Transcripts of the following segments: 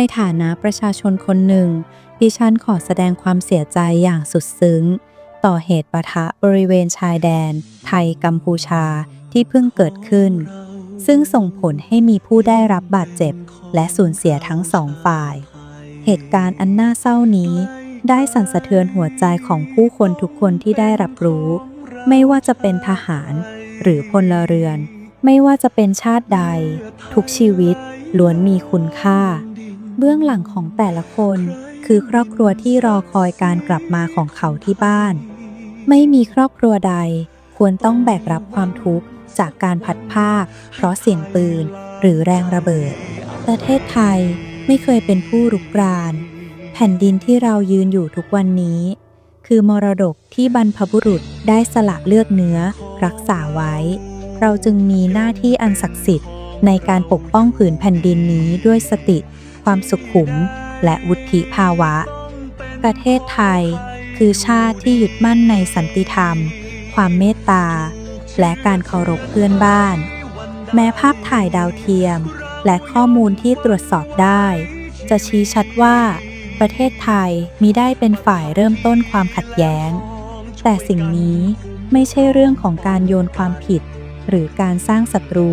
ในฐานะประชาชนคนหนึ่ง ดิฉันขอแสดงความเสียใจอย่างสุดซึ้ง ต่อเหตุปะทะบริเวณชายแดน ไทยกัมพูชาที่เพิ่งเกิดขึ้น ซึ่งส่งผลให้มีผู้ได้รับบาดเจ็บ และสูญเสียทั้งสองฝ่าย เหตุการณ์อันน่าเศร้านี้ ได้สั่นสะเทือนหัวใจของผู้คนทุกคนที่ได้รับรู้ ไม่ว่าจะเป็นทหาร หรือพลเรือน ไม่ว่าจะเป็นชาติใด ทุกชีวิตล้วนมีคุณค่า เบื้องหลังของแต่ละคน คือครอบครัวที่รอคอยการกลับมาของเขาที่บ้าน ไม่มีครอบครัวใด ควรต้องแบกรับความทุกข์จากการพัดภาค เพราะเสียงปืน หรือแรงระเบิด ประเทศไทยไม่เคยเป็นผู้รุกราน แผ่นดินที่เรายืนอยู่ทุกวันนี้ คือมรดกที่บรรพบุรุษได้สละเลือกเนื้อ รักษาไว้ เราจึงมีหน้าที่อันศักดิ์สิทธิ์ในการปกป้องผืนแผ่นดินนี้ด้วยสติ ความสุขุม และวุฒิภาวะ ประเทศไทย คือชาติที่ยึดมั่นในสันติธรรม ความเมตตา และการเคารพเพื่อนบ้าน แม้ภาพถ่ายดาวเทียม และข้อมูลที่ตรวจสอบได้ จะชี้ชัดว่า ประเทศไทยมิได้เป็นฝ่ายเริ่มต้นความขัดแย้ง แต่สิ่งนี้ไม่ใช่เรื่องของการโยนความผิด หรือการสร้างศัตรู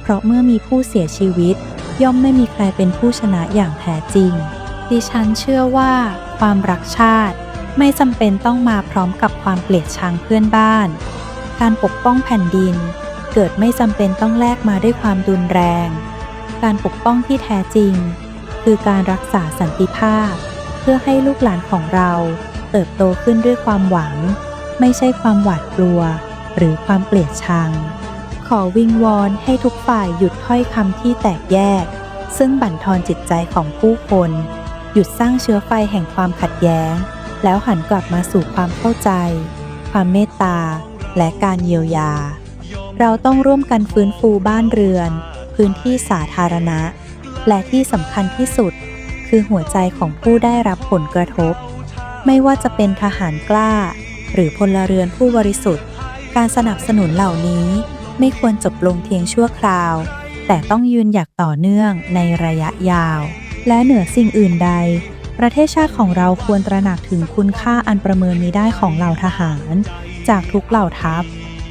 เพราะเมื่อมีผู้เสียชีวิต ย่อมไม่มีใครเป็นผู้ชนะอย่างแท้จริง ดิฉันเชื่อว่า ความรักชาติ ไม่จำเป็นต้องมาพร้อมกับความเกลียดชังเพื่อนบ้าน การปกป้องแผ่นดิน เกิดไม่จำเป็นต้องแลกมาด้วยความรุนแรง การปกป้องที่แท้จริง คือการรักษาสันติภาพ เพื่อให้ลูกหลานของเราเติบโตขึ้นด้วยความหวัง ไม่ใช่ความหวาดกลัว หรือความเกลียดชัง ขอวิงวอนให้ทุกฝ่ายหยุดถ้อยคำที่แตกแยก ซึ่งบั่นทอนจิตใจของผู้คน หยุดสร้างเชื้อไฟแห่งความขัดแย้ง แล้วหันกลับมาสู่ความเข้าใจ ความเมตตา และการเยียวยา เราต้องร่วมกันฟื้นฟูบ้านเรือน พื้นที่สาธารณะ และที่สำคัญที่สุด คือหัวใจของผู้ได้รับผลกระทบ ไม่ว่าจะเป็นทหารกล้า หรือพลเรือนผู้บริสุทธิ์ การสนับสนุนเหล่านี้ ไม่ควรจบลงเพียงชั่วคราว แต่ต้องยืนหยัดต่อเนื่องในระยะยาว และเหนือสิ่งอื่นใด ประเทศชาติของเราควรตระหนักถึงคุณค่าอันประเมินมิได้ของเหล่าทหาร จากทุกเหล่าทัพ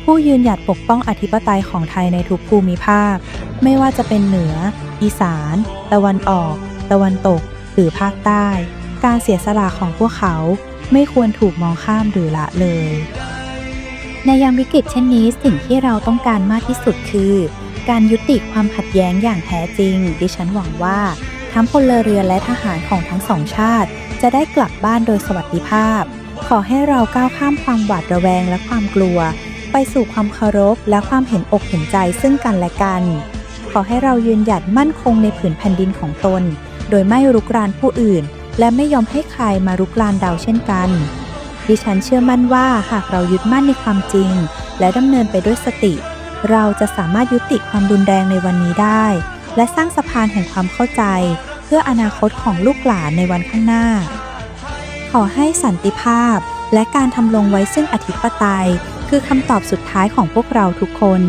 ผู้ยืนหยัดปกป้องอธิปไตยของไทยในทุกภูมิภาค ไม่ว่าจะเป็นเหนือ อีสาน ตะวันออก ตะวันตก หรือภาคใต้ การเสียสละของพวกเขาไม่ควรถูกมองข้ามหรือละเลย ในยามวิกฤตเช่นนี้สิ่งที่เราต้องการมากที่สุดคือ การยุติความขัดแย้งอย่างแท้จริง ดิฉันหวังว่า ทั้งพลเรือนและทหารของทั้งสองชาติ จะได้กลับบ้านโดยสวัสดิภาพ ขอให้เราก้าวข้ามความหวาดระแวงและความกลัว ไปสู่ความเคารพและความเห็นอกเห็นใจซึ่งกันและกัน ขอให้เรายืนหยัดมั่นคงในผืนแผ่นดินของตน โดยไม่รุกรานผู้อื่น และไม่ยอมให้ใครมารุกรานเราเช่นกัน ดิฉันเชื่อมั่นว่าหากเรายึดมั่นในความจริง และดำเนินไปด้วยสติ เราจะสามารถยุติความรุนแรงในวันนี้ได้ และสร้างสะพานแห่งความเข้าใจ เพื่ออนาคตของลูกหลานในวันข้างหน้า ขอให้สันติภาพ และการทำลงไว้ซึ่งอธิปไตย คือคำตอบสุดท้ายของพวกเราทุกคน